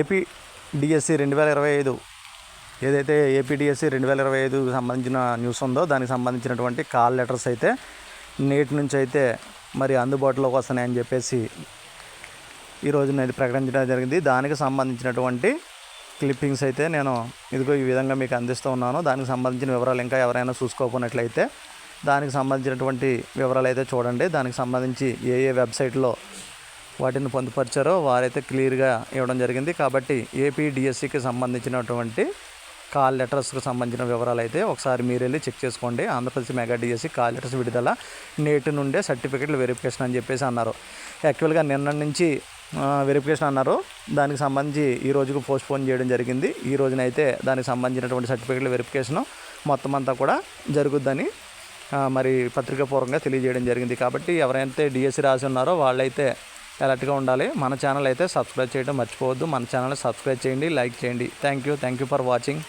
AP DSC రెండు వేల ఇరవై ఐదు ఏదైతే ఏపీ డిఎస్సి రెండు వేల ఇరవై ఐదుకు సంబంధించిన న్యూస్ ఉందో దానికి సంబంధించినటువంటి కాల్ లెటర్స్ అయితే నేటి నుంచి అయితే మరి అందుబాటులోకి వస్తున్నాయని చెప్పేసి ఈ నేను ప్రకటించడం జరిగింది. దానికి సంబంధించినటువంటి క్లిప్పింగ్స్ అయితే నేను ఇదిగో ఈ విధంగా మీకు అందిస్తూ ఉన్నాను. దానికి సంబంధించిన వివరాలు ఇంకా ఎవరైనా చూసుకోకున్నట్లయితే దానికి సంబంధించినటువంటి వివరాలు అయితే చూడండి. దానికి సంబంధించి ఏ ఏ వెబ్సైట్లో వాటిని పొందుపరిచారో వారైతే క్లియర్గా ఇవ్వడం జరిగింది. కాబట్టి ఏపీ డిఎస్సికి సంబంధించినటువంటి కాల్ లెటర్స్కి సంబంధించిన వివరాలు అయితే ఒకసారి మీరు వెళ్ళి చెక్ చేసుకోండి. Andhra Pradesh mega DSC call letters విడుదల నేటి నుండే సర్టిఫికెట్లు వెరిఫికేషన్ అని చెప్పేసి అన్నారు. యాక్చువల్గా నిన్న నుంచి వెరిఫికేషన్ అన్నారు. దానికి సంబంధించి ఈ రోజుకు పోస్ట్ పోన్ చేయడం జరిగింది. ఈ రోజునైతే దానికి సంబంధించినటువంటి సర్టిఫికెట్ల వెరిఫికేషన్ మొత్తం అంతా కూడా జరుగుద్దని మరి పత్రికాపూర్వకంగా తెలియజేయడం జరిగింది. కాబట్టి ఎవరైతే డిఎస్సి రాసి ఉన్నారో వాళ్ళైతే అలర్ట్గా ఉండాలి. మన ఛానల్ అయితే సబ్స్క్రైబ్ చేయడం మర్చిపోవద్దు. మన ఛానల్ సబ్స్క్రైబ్ చేయండి లైక్ చేయండి. Thank you thank you for watching